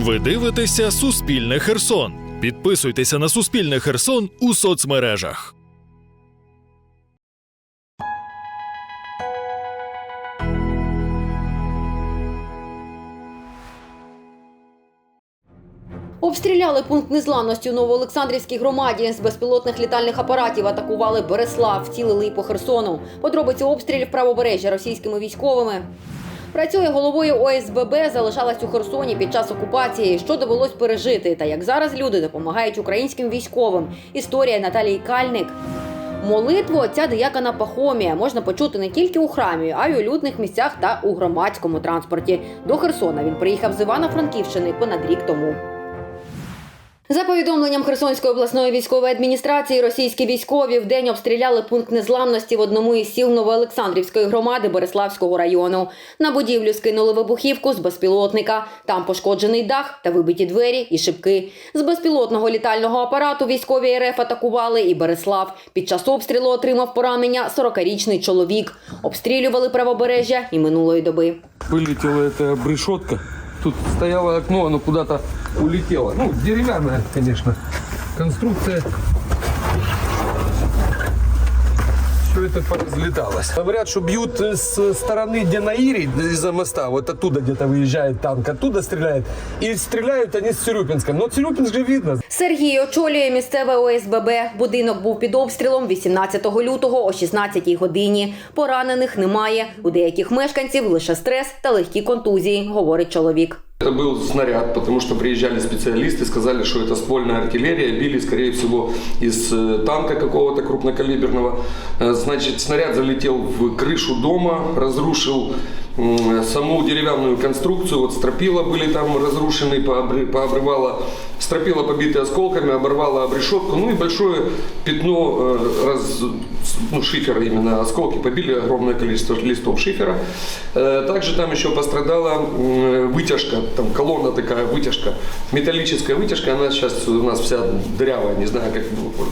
Ви дивитеся Суспільне Херсон. Підписуйтеся на Суспільне Херсон у соцмережах. Обстріляли пункт незламності у Новоолександрівській громаді. З безпілотних літальних апаратів атакували Береслав, втілили і по Херсону. Подробиці обстрілів правобережжя російськими військовими. Працює головою ОСББ, залишалась у Херсоні під час окупації. Що довелось пережити, та як зараз люди допомагають українським військовим. Історія Наталії Кальник. Молитву отця диякона Пахомія можна почути не тільки у храмі, а й у людних місцях та у громадському транспорті. До Херсона він приїхав з Івано-Франківщини понад рік тому. За повідомленням Херсонської обласної військової адміністрації, російські військові в день обстріляли пункт незламності в одному із сіл Новоолександрівської громади Береславського району. На будівлю скинули вибухівку з безпілотника. Там пошкоджений дах та вибиті двері і шибки. З безпілотного літального апарату військові РФ атакували і Береслав. Під час обстрілу отримав поранення 40-річний чоловік. Обстрілювали правобережжя і минулої доби. Вылетела эта решетка. Тут стояло окно, оно куда-то улетело. Ну, деревянная, конечно, конструкция Все это поразлеталось. Говорят, что бьют с стороны Денаири, из-за моста, вот оттуда где-то выезжает танк, оттуда стреляет. И стреляют они с Цирюпинска. Но Цирюпинск же видно. Сергій очолює місцеве ОСББ. Будинок був під обстрілом 18 лютого о 16 годині. Поранених немає. У деяких мешканців лише стрес та легкі контузії, говорить чоловік. Это был снаряд, потому что приезжали специалисты, сказали, что это ствольная артиллерия, били, скорее всего, из э, танка какого-то крупнокалиберного. Э, Значит, снаряд залетел в крышу дома, разрушил м, саму деревянную конструкцию, вот стропила были там разрушены, пообры- пообрывала, стропила побиты осколками, оборвала обрешетку, ну и большое пятно э, раз, ну, шифера именно, осколки побили огромное количество листов шифера. Э, Также там еще пострадала м, вытяжка, там колонна такая, вытяжка, металлическая вытяжка, она сейчас у нас вся дырявая, не знаю, как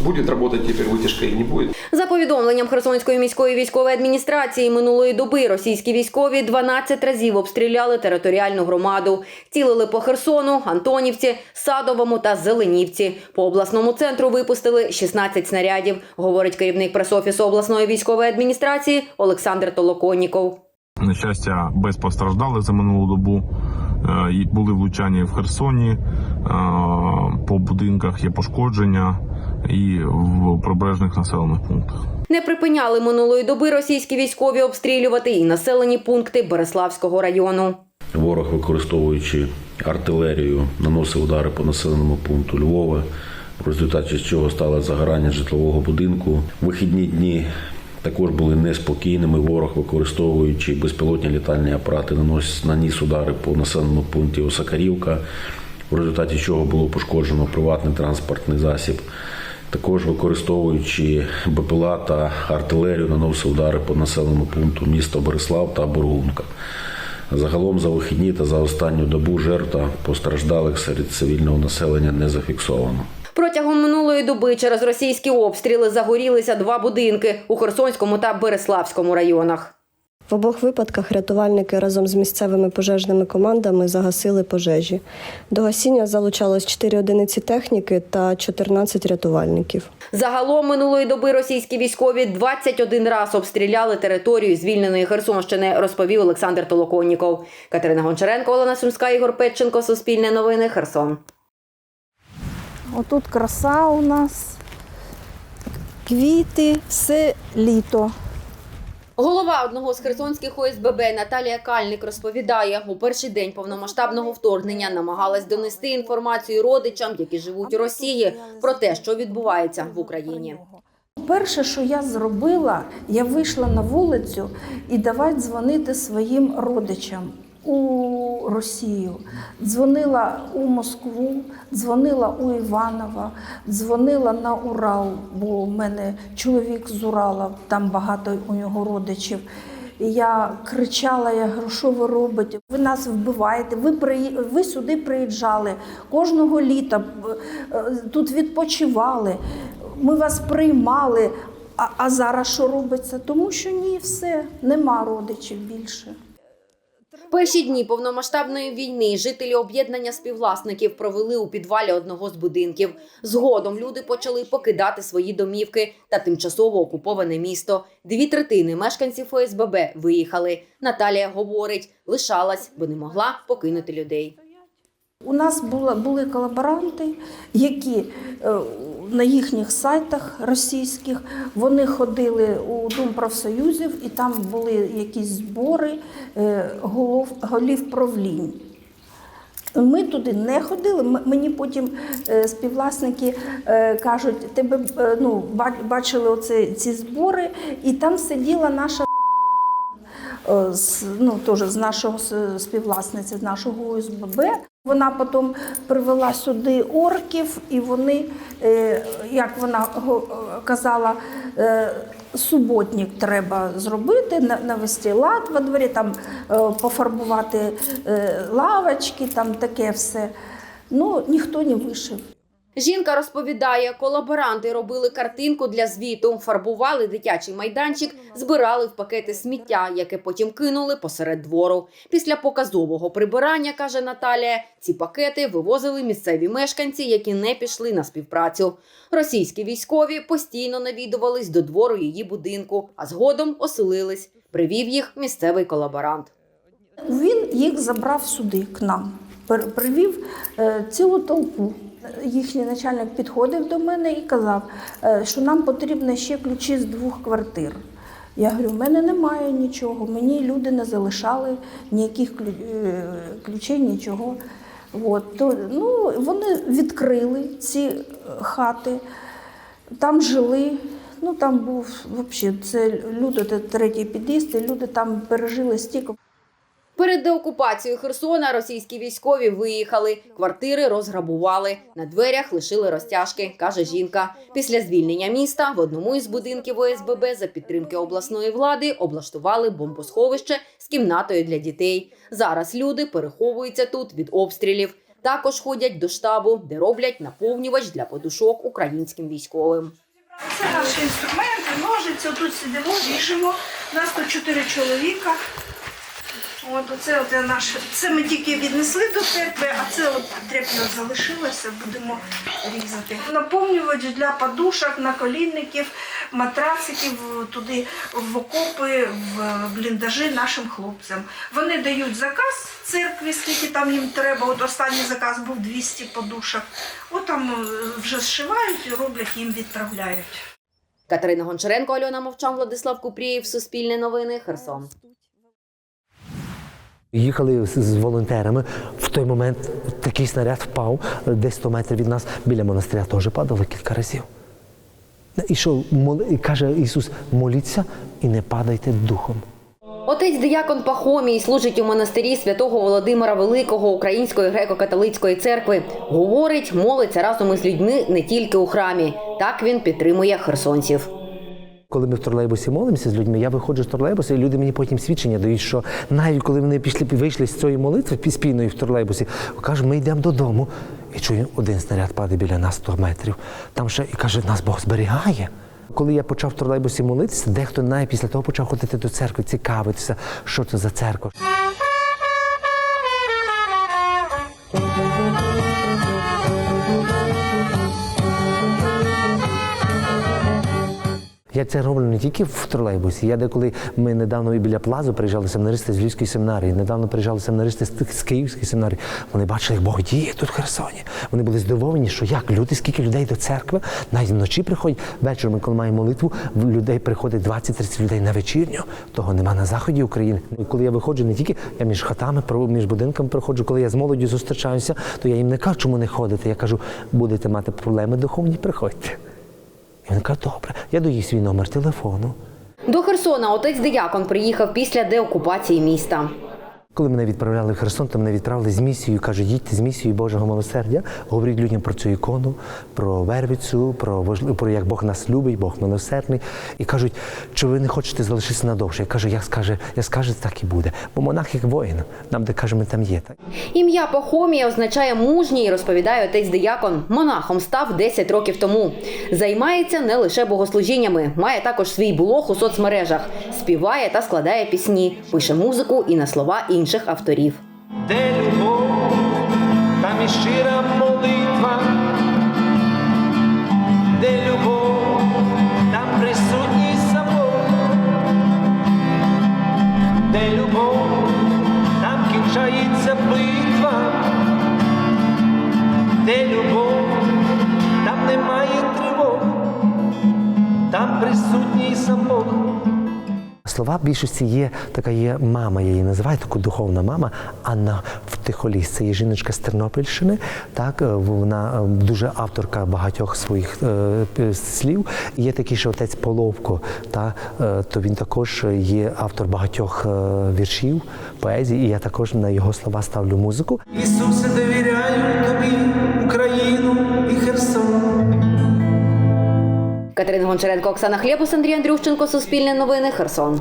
будет работать теперь вытяжка или не будет. За повідомленням Херсонської міської військової адміністрації минулої доби російські військові 12 разів обстріляли територіальну громаду. Цілили по Херсону, Антонівці, Садовому та Зеленівці. По обласному центру випустили 16 снарядів, говорить керівник пресофісу обласної військової адміністрації Олександр Толоконніков. На щастя, без постраждалих за минулу добу. Е, Були влучання в Херсоні, е, по будинках є пошкодження і в прибережних населених пунктах. Не припиняли минулої доби російські військові обстрілювати і населені пункти Береславського району. Ворог, використовуючи артилерію, наносив удари по населеному пункту Львова, в результаті чого стало загорання житлового будинку. Вихідні дні також були неспокійними. Ворог, використовуючи безпілотні літальні апарати, нанос- наніс удари по населеному пункті Осакарівка, в результаті чого було пошкоджено приватний транспортний засіб. Також використовуючи БПЛА та артилерію, наносив удари по населеному пункту міста Борислав та Бургунка. Загалом за вихідні та за останню добу жертва постраждалих серед цивільного населення не зафіксовано. Протягом минулої доби через російські обстріли загорілися два будинки у Херсонському та Береславському районах. В обох випадках рятувальники разом з місцевими пожежними командами загасили пожежі. До гасіння залучалось 4 одиниці техніки та 14 рятувальників. Загалом минулої доби російські військові 21 раз обстріляли територію звільненої Херсонщини, розповів Олександр Толоконніков. Катерина Гончаренко, Олена Сумська, Ігор Петченко, Суспільне новини, Херсон. Отут краса у нас, квіти, все літо. Голова одного з херсонських ОСББ Наталія Кальник розповідає, у перший день повномасштабного вторгнення намагалась донести інформацію родичам, які живуть у Росії, про те, що відбувається в Україні. Перше, що я зробила, я вийшла на вулицю і давай дзвонити своїм родичам у Росію. Дзвонила у Москву, дзвонила у Іванова, дзвонила на Урал, бо у мене чоловік з Урала, там багато у нього родичів. Я кричала, я говорю, що ви робите? Ви нас вбиваєте, ви, приї... ви сюди приїжджали кожного літа, е, тут відпочивали, ми вас приймали. А, а зараз що робиться? Тому що ні, все, нема родичів більше. Перші дні повномасштабної війни жителі об'єднання співвласників провели у підвалі одного з будинків. Згодом люди почали покидати свої домівки та тимчасово окуповане місто. Дві третини мешканців ОСББ виїхали. Наталія говорить, лишалась, бо не могла покинути людей. У нас були колаборанти, які е, на їхніх сайтах російських вони ходили у Дом профсоюзів, і там були якісь збори е, голов, голів правлінь. Ми туди не ходили. Мені потім е, співвласники е, кажуть, тебе ну, бачили оце, ці збори, і там сиділа наша з, ну, теж з нашого с- співвласниці, з нашого ОСББ. Вона потім привела сюди орків, і вони, е, як вона казала, е, суботник треба зробити, навести лад во дворі, там е, пофарбувати е, лавочки, там таке все. Ну, ніхто не вишив. Жінка розповідає, колаборанти робили картинку для звіту, фарбували дитячий майданчик, збирали в пакети сміття, яке потім кинули посеред двору. Після показового прибирання, каже Наталія, ці пакети вивозили місцеві мешканці, які не пішли на співпрацю. Російські військові постійно навідувались до двору її будинку, а згодом оселились. Привів їх місцевий колаборант. Він їх забрав сюди, к нам, привів е, цілу толпу. Їхній начальник підходив до мене і казав, е, що нам потрібно ще ключі з двох квартир. Я говорю, в мене немає нічого, мені люди не залишали ніяких е, ключей, нічого. От, то, ну, вони відкрили ці е, хати, там жили. Ну там був взагалі, це люди, це третій під'їзд, і люди там пережили стільки. Перед деокупацією Херсона російські військові виїхали, квартири розграбували, на дверях лишили розтяжки, каже жінка. Після звільнення міста в одному із будинків ОСББ за підтримки обласної влади облаштували бомбосховище з кімнатою для дітей. Зараз люди переховуються тут від обстрілів. Також ходять до штабу, де роблять наповнювач для подушок українським військовим. Це наші інструменти, ножиці, тут сидимо, ріжемо. Нас тут чотири чоловіка. От оце от наш. Це ми тільки віднесли до церкви, а це от тряп'я залишилося, будемо різати. Наповнювач для подушок, наколінників, матрациків туди в окопи, в бліндажі нашим хлопцям. Вони дають заказ церкві, скільки там їм треба. От останній заказ був 200 подушок. От там е, вже зшивають і роблять, їм відправляють. Катерина Гончаренко, Альона Мовчан, Владислав Купрієв, Суспільне новини, Херсон. Їхали з, волонтерами. В той момент такий снаряд впав десь 100 метрів від нас. Біля монастиря теж падало кілька разів. І що і каже Ісус: моліться і не падайте духом. Отець Диякон Пахомій служить у монастирі святого Володимира Великого Української греко-католицької церкви. Говорить, молиться разом із людьми не тільки у храмі. Так він підтримує херсонців. Коли ми в тролейбусі молимося з людьми, я виходжу з тролейбуса, і люди мені потім свідчення дають, що навіть коли вони пішли вийшли з цієї молитви спільної в тролейбусі, кажуть, ми йдемо додому. І чую, один снаряд падає біля нас 100 метрів. Там ще і каже, нас Бог зберігає. Коли я почав в тролейбусі молитися, дехто навіть після того почав ходити до церкви, цікавитися, що це за церква. Я це роблю не тільки в тролейбусі. Я деколи ми недавно і біля плазу приїжджали семінаристи з Львівської семінарії. Недавно приїжджали семінаристи з, з Київської семінарії. Вони бачили, як Бог діє тут в Херсоні. Вони були здивовані, що як люди, скільки людей до церкви, навіть вночі приходять вечором, коли маємо молитву, в людей приходить 20-30 людей на вечірню. Того нема на заході України. І коли я виходжу не тільки я між хатами, між будинками проходжу, коли я з молоддю зустрічаюся, то я їм не кажу, чому не ходите. Я кажу, будете мати проблеми духовні, приходьте. Він каже, добре, я даю свій номер телефону. До Херсона отець Диякон приїхав після деокупації міста. Коли мене відправляли в Херсон, то мене відправили з місією, кажуть, їдьте з місією Божого милосердя, говоріть людям про цю ікону, про вервицю, про важливо, про як Бог нас любить, Бог милосердний. І кажуть, чи ви не хочете залишитися надовше? Я кажу, як скаже, як скаже, так і буде. Бо монах як воїн, нам де каже, ми там є. Ім'я Пахомія означає мужній, розповідає отець Диякон. Монахом став 10 років тому. Займається не лише богослужіннями, має також свій блог у соцмережах, співає та складає пісні, пише музику і на слова інших інших авторів. Де любов, там і щира Слова більшості є така є мама, я її називаю, таку духовна мама Анна Втихоліс. Це є жіночка з Тернопільщини. Так, е, вона е, дуже авторка багатьох своїх е, слів. Є такий ще отець Половко, та, е, то він також є автор багатьох е, віршів, поезії, і я також на його слова ставлю музику. Ісусе, довіряю тобі Україну і Херсон. Катерина Гончаренко, Оксана Хлєбус, Андрій Андрющенко, Суспільне новини, Херсон.